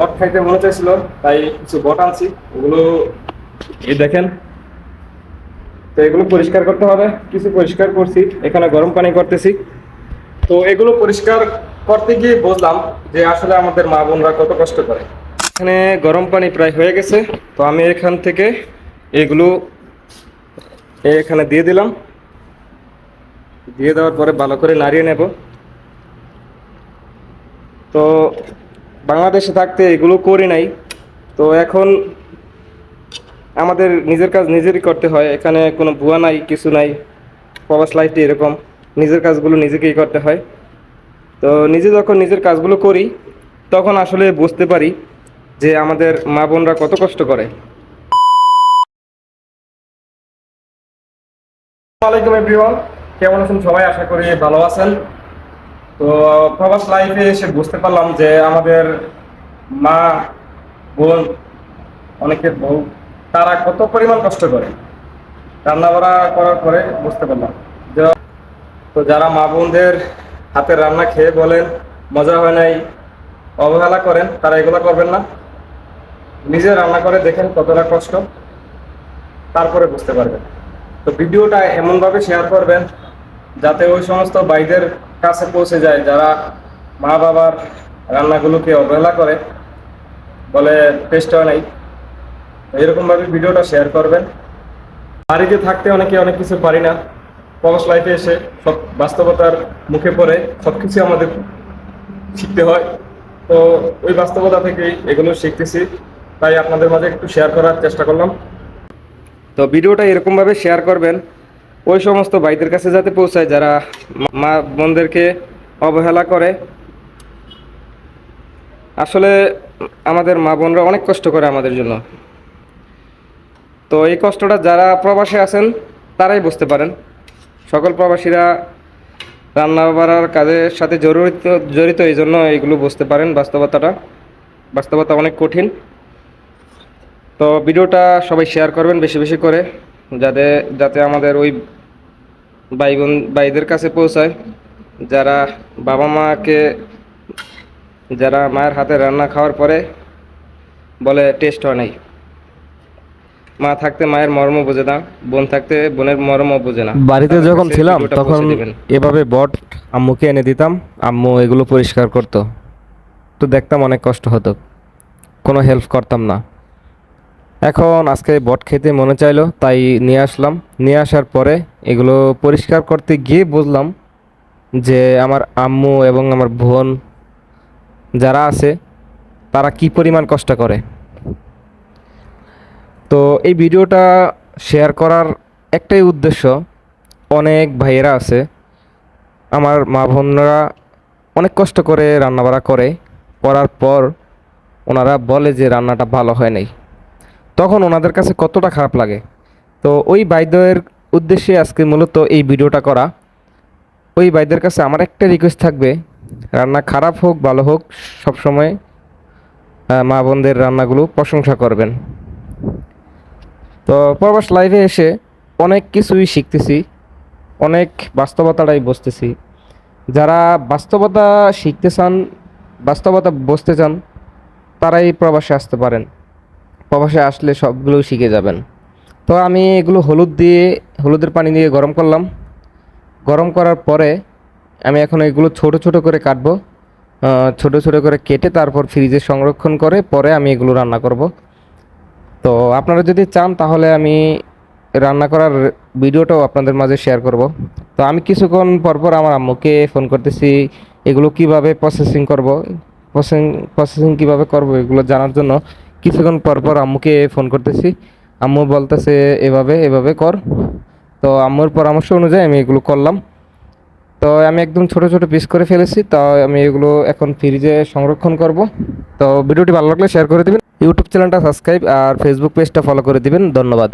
বট খাইতে মনে চাইছিল, তাই কিছু বট আনছি। ওগুলো এই দেখেন। তো এগুলো পরিষ্কার করতে হবে। কিছু পরিষ্কার করছি। এখানে গরম পানি করতেছি। তো এগুলো পরিষ্কার করতে গিয়ে বুঝলাম যে আসলে আমাদের মা বোনরা কত কষ্ট করে। এখানে গরম পানি প্রায় হয়ে গেছে। তো আমি এখান থেকে এগুলো এখানে দিয়ে দিলাম। দিয়ে দেওয়ার পরে ভালো করে নাড়িয়ে নেব। তো বাংলাদেশে থাকতে এগুলো করি নাই। তো এখন আমাদের নিজের কাজ নিজেরই করতে হয়। এখানে কোনো ভুয়া নাই, কিছু নাই। প্রবাস লাইফটি এরকম। নিজের কাজগুলো নিজেকেই করতে হয়। তো নিজে যখন নিজের কাজগুলো করি, তখন আসলে বুঝতে পারি যে আমাদের মা বোনরা কত কষ্ট করে। কেমন আছেন? সবাই আশা করি ভালো আছেন। তো প্রবাস লাইফে এসে বুঝতে পারলাম যে আমাদের মা বোন অনেকের বউ তারা কত পরিমাণ কষ্ট করে। রান্না বাড়া করার পরে বুঝতে পারলাম। যে, তো যারা মা বোনদের হাতের রান্না খেয়ে বলেন, মজা হয় নাই, অবহেলা করেন, তারা এগুলো করবেন না। নিজে রান্না করে দেখেন কতটা কষ্ট, তারপরে বুঝতে পারবেন। তো ভিডিওটা এমনভাবে শেয়ার করবেন, যাতে ওই সমস্ত ভাইদের কাছে পৌঁছে যায়, যারা মা বাবার রান্নাগুলোকে অবহেলা করে, বলে টেস্ট হয় নাই এরকমভাবে ভিডিওটা শেয়ার করবেন। বাড়িতে থাকতে অনেকে অনেক কিছু পারি না। প্রবাস লাইফে এসে সব বাস্তবতার মুখে পড়ে, সব কিছু আমাদের শিখতে হয়। তো ওই বাস্তবতা থেকেই এগুলো শিখতেছি। তাই আপনাদের মাঝে একটু শেয়ার করার চেষ্টা করলাম। তো ভিডিওটা এরকমভাবে শেয়ার করবেন। ওই সমস্ত ভাইদের কাছে যাতে পৌঁছায় যারা মা- বোনদেরকে অবহেলা করে। আসলে আমাদের মা বোনরা অনেক কষ্ট করে আমাদের জন্য। তো এই কষ্টটা যারা প্রবাসে আছেন, তারাই বুঝতে পারেন। সকল প্রবাসীরা রান্না বাড়ার কাজের সাথে জড়িত জড়িত এই জন্য এইগুলো বুঝতে পারেন বাস্তবতাটা। বাস্তবতা অনেক কঠিন। তো ভিডিওটা সবাই শেয়ার করবেন বেশি বেশি করে। যাতে যাতে আমাদের ওই ভাই বোন ভাইদের কাছে পৌঁছায়। যারা বাবা মাকে যারা মায়ের হাতে রান্না খাওয়ার পরে বলে টেস্ট হয় নাই। মা থাকতে মায়ের মর্ম বোঝে না বোন থাকতে বোনের মর্ম বোঝে না। বাড়িতে যখন ছিলাম তখন এভাবে বট আম্মুকে এনে দিতাম আম্মু এগুলো পরিষ্কার করতো। তো দেখতাম অনেক কষ্ট হতো কোনো হেল্প করতাম না। এখন আজকে বট খেতে মনে চাইলো, তাই নিয়ে আসলাম। নিয়ে আসার পরে এগুলো পরিষ্কার করতে গিয়ে বুঝলাম যে আমার আম্মু এবং আমার বোন যারা আছে, তারা কি পরিমাণ কষ্ট করে। তো এই ভিডিওটা শেয়ার করার একটাই উদ্দেশ্য, অনেক ভাইয়েরা আছে, আমার মা বোনরা অনেক কষ্ট করে রান্নাবাড়া করে, করার পর ওনারা বলে যে রান্নাটা ভালো হয় নাই। তখন ওনাদের কাছে কতটা খারাপ লাগে? তো ওই ভাইদের উদ্দেশ্যে আজকে মূলত এই ভিডিওটা করা। ওই ভাইদের কাছে আমার একটা রিকোয়েস্ট থাকবে, রান্না খারাপ হোক, ভালো হোক, সবসময় মা বোনদের রান্নাগুলো প্রশংসা করবেন। তো প্রবাস লাইভে এসে অনেক কিছুই শিখতেছি, অনেক বাস্তবতাটাই বসতেছি যারা বাস্তবতা শিখতে চান, বাস্তবতা বসতে চান, তারাই প্রবাসে আসতে পারেন। প্রবাসে আসলে সবগুলো শিখে যাবেন। তো আমি এগুলো হলুদ দিয়ে, হলুদের পানি দিয়ে গরম করলাম। গরম করার পরে আমি এখন এগুলো ছোট ছোট করে কাটবো। ছোট ছোট করে কেটে তারপর ফ্রিজে সংরক্ষণ করে পরে আমি এগুলো রান্না করব। তো আপনারা যদি চান তাহলে আমি রান্না করার ভিডিওটাও আপনাদের মাঝে শেয়ার করব। তো আমি কিছুক্ষণ পরপর আমার আম্মুকে ফোন করতেছি, এগুলো কীভাবে প্রসেসিং করব প্রসেসিং প্রসেসিং কীভাবে করব এগুলো জানার জন্য। কিছুক্ষণ পরপর আম্মুকে ফোন করতেছি। আম্মু বলতেছে, এভাবে এভাবে কর। তো আম্মুর পরামর্শ অনুযায়ী আমি এগুলো করলাম। তো আমি একদম ছোট ছোট পিস করে ফেলেছি। তো আমি এগুলো এখন ফ্রিজে সংরক্ষণ করব। তো ভিডিওটি ভালো লাগলে শেয়ার করে দেবেন। ইউটিউব চ্যানেলটা সাবস্ক্রাইব আর ফেসবুক পেজটা ফলো করে দিবেন। ধন্যবাদ।